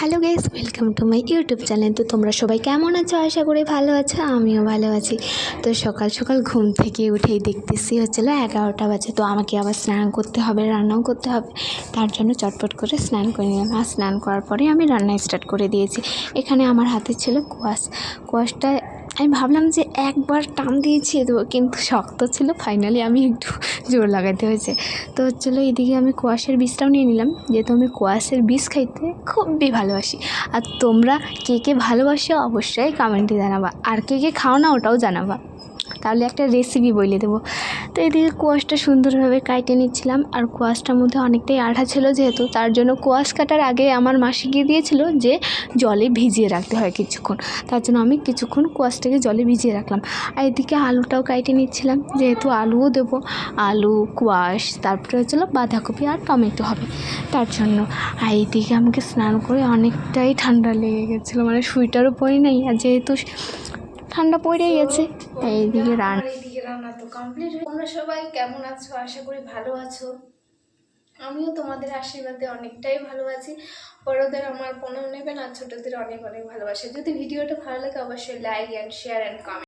Hello guys welcome to my YouTube channel তো তোমরা সবাই কেমন আছো? আশা করি ভালো আছো, আমিও ভালো আছি। তো সকাল সকাল ঘুম থেকে উঠেই দেখতেছি হচ্ছিল এগারোটা বাজে। তো আমাকে আবার স্নান করতে হবে, রান্নাও করতে হবে। তার জন্য চটপট করে স্নান করে নিলাম। আর স্নান করার পরে আমি রান্না স্টার্ট করে দিয়েছি। এখানে আমার হাতে ছিল কোয়াশ কোয়াশটা আমি ভাবলাম যে একবার টান দিয়েছি, তো দেবো কিন্তু শক্ত ছিল। ফাইনালি আমি একটু জোর লাগাতে হয়েছে। তো চলো এদিকে আমি কোয়াশের বীজটাও নিয়ে নিলাম। যেহেতু আমি কোয়াশের বীজ খাইতে খুবই ভালোবাসি। আর তোমরা কে কে ভালোবাসো অবশ্যই কমেন্টে জানাবা। আর কে কে খাও না ওটাও জানাবা। তাহলে একটা রেসিপি বলে দেবো। তো এদিকে কোয়াশটা সুন্দরভাবে কাটে নিচ্ছিলাম আর কোয়াশটার মধ্যে অনেকটাই আঠা ছিল যেহেতু, তার জন্য কোয়াশ কাটার আগে আমার মাসি গিয়ে দিয়েছিল যে জলে ভিজিয়ে রাখতে হয় কিছুক্ষণ। তার জন্য আমি কিছুক্ষণ কোয়াশটাকে জলে ভিজিয়ে রাখলাম। আর এদিকে আলুটাও কাটে নিচ্ছিলাম, যেহেতু আলুও দেবো। আলু, কোয়াশ, তারপরে হচ্ছিল বাঁধাকপি আর টমেটো হবে তার জন্য। আর এইদিকে আমাকে স্নান করে অনেকটাই ঠান্ডা লেগে গেছিল মানে সুইটারও পরি নাই। আর যেহেতু ঠান্ডা পড়ে গেছে। তাই এইদিকে রান্না এইদিকে রান্না তো কমপ্লিট তোমরা সবাই কেমন আছো? আশা করি ভালো আছো। আমিও তোমাদের আশীর্বাদে অনেকটাই ভালো আছি। বড়োদের আমার প্রণাম নেবেন আর ছোটোদের অনেক অনেক ভালোবাসে। যদি ভিডিওটা ভালো লাগে অবশ্যই like and share and comment